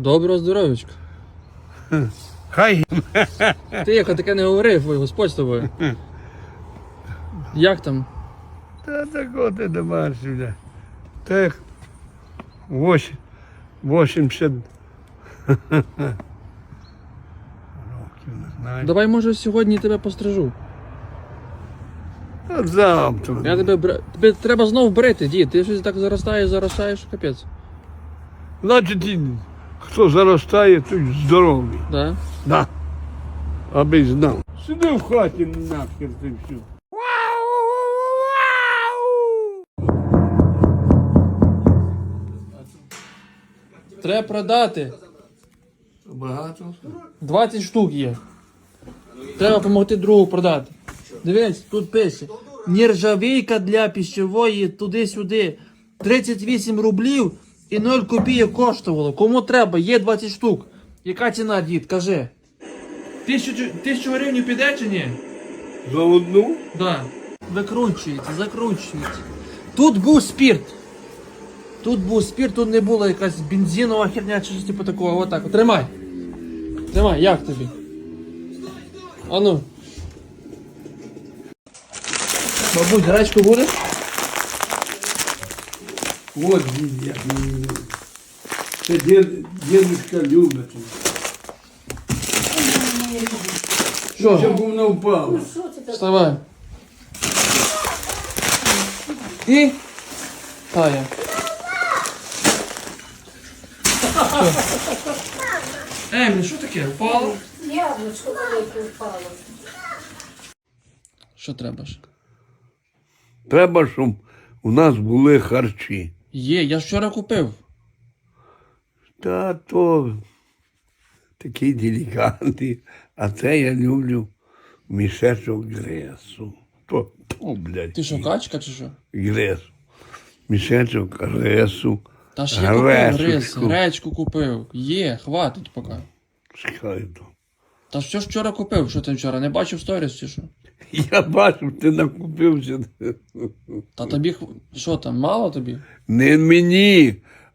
Доброго здоров'ячка. Хай Ти як таке не говорив, Господь з тобою. Як там? та такого ти домашнього. Так. Восемь. 80 років, не знаю. Давай, може, сьогодні тебе пострижу. А завтра. Я тебе бр... Тебе треба знов брити, дід. Ти щось так заростаєш, заростаєш, капець. Значить, хто заростає, той здоровий. Да? Да. Аби знав. Сиди в хаті нахер ти все. Треба продати. Багато. 20 штук є. Треба допомогти другу продати. Дивись, тут пише. Нержавійка для пищової туди-сюди. 38 рублів і 0 копійок коштувало. Кому треба? Є 20 штук. Яка ціна, дід? Кажи. Тисячу, тисячу гривень піде чи ні? За одну? Да. Викручується, закручується. Тут був спірт. Тут був спірт, тут не було якась бензинова херня чи щось типу такого. Отак. от. Тримай. Тримай, як тобі? А ну. Бабусь, гречку буде? От він як. Це дід, дідушка любить. Що? Щоб вона впала. Вставай. І. Тая. Емі, що таке? Впало? Яблучко велике впало. Що треба ж? Треба, щоб у нас були харчі. Є, я ж вчора купив. Та то такі делікатні. А це я люблю мішечок гресу. То, то блядь. Ти що, качка чи що? Гресу. Мішечок гресу. Та ж я купив рис, гречку купив. Є, хватить поки. Чекай то. Та що ж вчора купив? Що ти вчора? Не бачив сторіс чи що? Я бачу, ти накупився. Та тобі хв- що там, мало тобі? Не мені,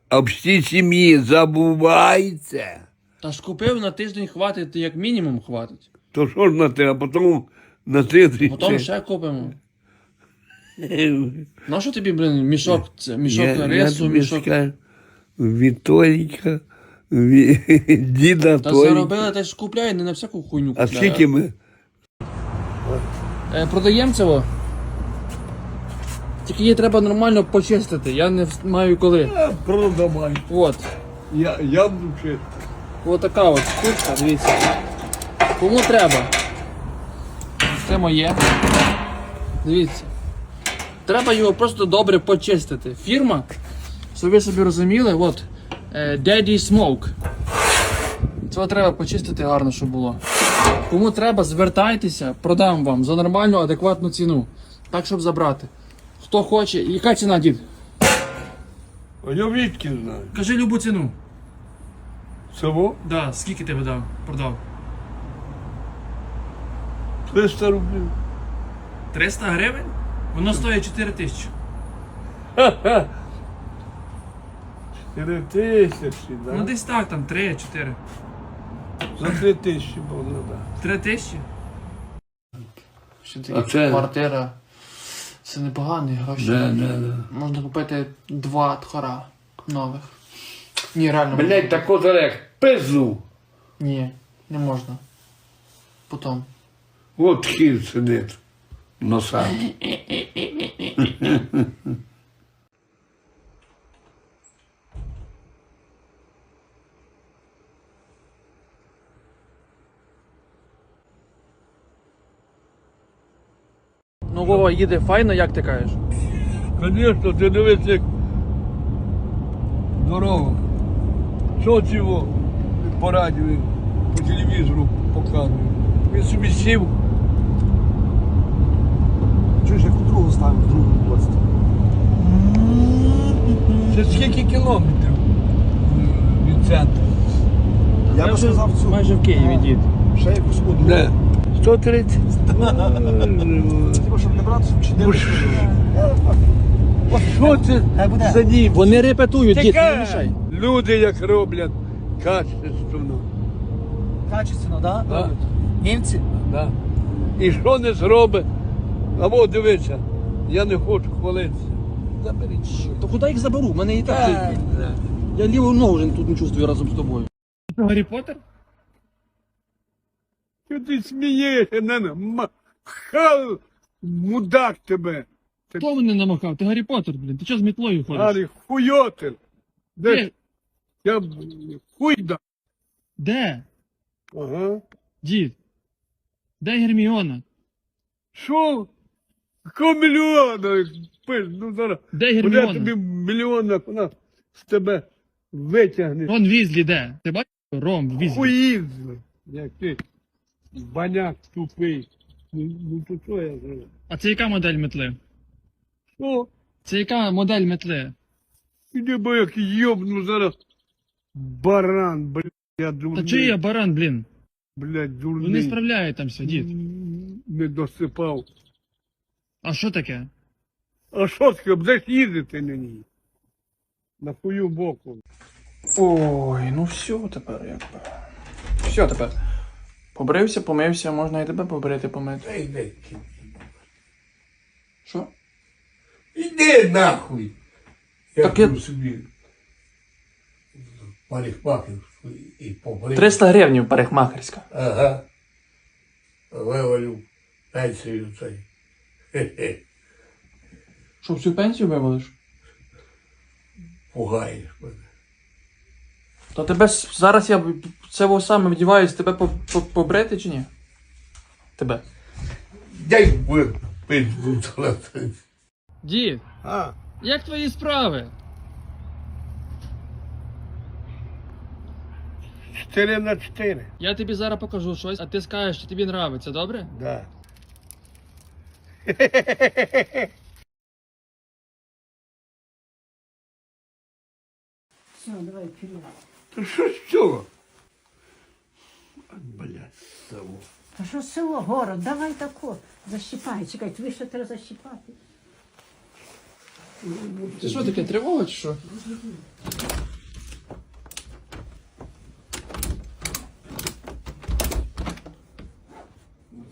а всій сім'ї забувається. Та ж купив на тиждень хватить, як мінімум хватить. То що ж на те, а потім на тиждень. Потім ще купимо. На що тобі, блин, мішок, це, мішок рису, я тобі мішок. скажу, Вітоліка, ві- діда Та Толіка. заробили, та ж купляй, не на всяку хуйню А скільки ми? Е, продаємо цього. Тільки її треба нормально почистити, я не вс- маю коли. Продавай. От. Я, я буду чистити. Ось така от штучка, дивіться. Кому треба? Це моє. Дивіться. Треба його просто добре почистити. Фірма, щоб ви собі розуміли, от е, Daddy Smoke. Цього треба почистити гарно, щоб було. Кому треба, звертайтеся, продам вам за нормальну, адекватну ціну. Так, щоб забрати. Хто хоче, яка ціна, дід? А я відки знаю. Кажи любу ціну. Село Да, скільки тебе дав, продав? 300 рублів. 300 гривень? Воно стоїть 4 тисячі. 4 тисячі, Ну да? десь так, там 3-4. За 3 тисячі було, да. 3 тисячі? Що А це- квартира. Це непогані гроші. Да, да, да. Можна купити два тхора нових. Ні, реально. Блять, так от Олег, пизу. Ні, не можна. Потім. От хід сидить. Носа. Ну Вова їде файно, як ти кажеш? Звісно, ти дивись, як дорога. Що цього по радіо, по телевізору показує. Він собі сів. Чуєш, як у другу ставимо, в другу пост. Це скільки кілометрів е, від центру? Я би сказав цю. Майже в Києві дід. Ще якусь одну. Де? 130. Типа, щоб не брати, чи Ну, що це Хай буде. за нім? Вони репетують, дід, не мішай. Люди як роблять. Качественно. Качественно, да? Да. Німці? Да. І що не зробить? Або дивися, я не хочу хвалитися. Заберіть що. То куди їх заберу? У мене і так. Так, да. Я ліву ногу вже тут не чувствую разом з тобою. Гаррі Поттер? Що ти смієшся на? Хал, мудак тебе. Хто мене намахав? Ти Гаррі Поттер, блін. Ти чого з мітлою ходиш? Гарі, хуйотель. Де? Де? Я хуй да. Де? Ага. Дід? Де Герміона? Що? Якого мільйона? Пиш, ну зараз. Де Буде Герміона? тобі мільйона вона з тебе витягне. Рон Візлі де? Ти бачиш? Ром Візлі. Хуїзли. Як ти баняк тупий. Ну, ну то що я зроблю? А це яка модель метли? Що? Це яка модель метли? Іди бо як йобну зараз. Баран, блядь, я дурний. Та чий я баран, блін? Блядь, дурний. Вони справляють там все, дід. Не досипав. А що таке? А що таке, будеш їздити на ній? На хую боку. Ой, ну все тепер якби. Все тепер. Побрився, помився, можна і тебе побрити, помити. Ей, дай. Що? Іди нахуй. Я Так я- собі парикмахерську і побрив. 300 гривень парикмахерська. Ага. Вивалю пенсію цей. Хе-хе. Що, всю пенсію вивалиш? Пугаєш мене. То тебе с- зараз я це во саме вдіваюсь, тебе по- по- побрити чи ні? Тебе. Дай ви пизду золотий. Дід, А, як твої справи? 4 на 4. Я тобі зараз покажу щось, а ти скажеш, що тобі нравиться, добре? Да. Все, давай вперед. То що з цього? Блядь, село. Та що село, город, давай тако. Защіпай, чекай, тобі ще треба защіпати. Це що таке, тривога чи що?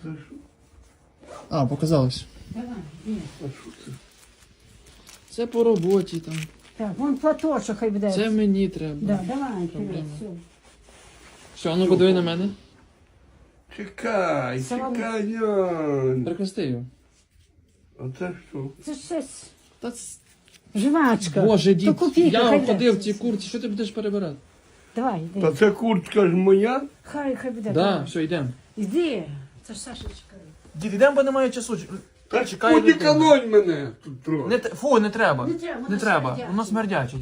Це що? А, показалось. Давай, є. А що це? Це по роботі там. Так, вон платочок хай буде. Це мені треба. Да, давай, Проблема. все. Все, а ну подиви на мене. Чекай, Салам. чекай, Ян. Перехрести його. А це що? Це щось. Та ц- Жвачка. Боже, То дід, копійка, хай я буде. ходив в цій курці, що ти будеш перебирати? Давай, Та це куртка ж моя? Хай, хай буде. Да, давай. все, йдемо. Іди. Це ж Сашечка. Дід, ідемо, бо немає часу. Та Чекай, Ході канонь мене тут трохи. Не, те- фу, не треба. Не треба, воно Не треба. смердяче. Воно смердяче.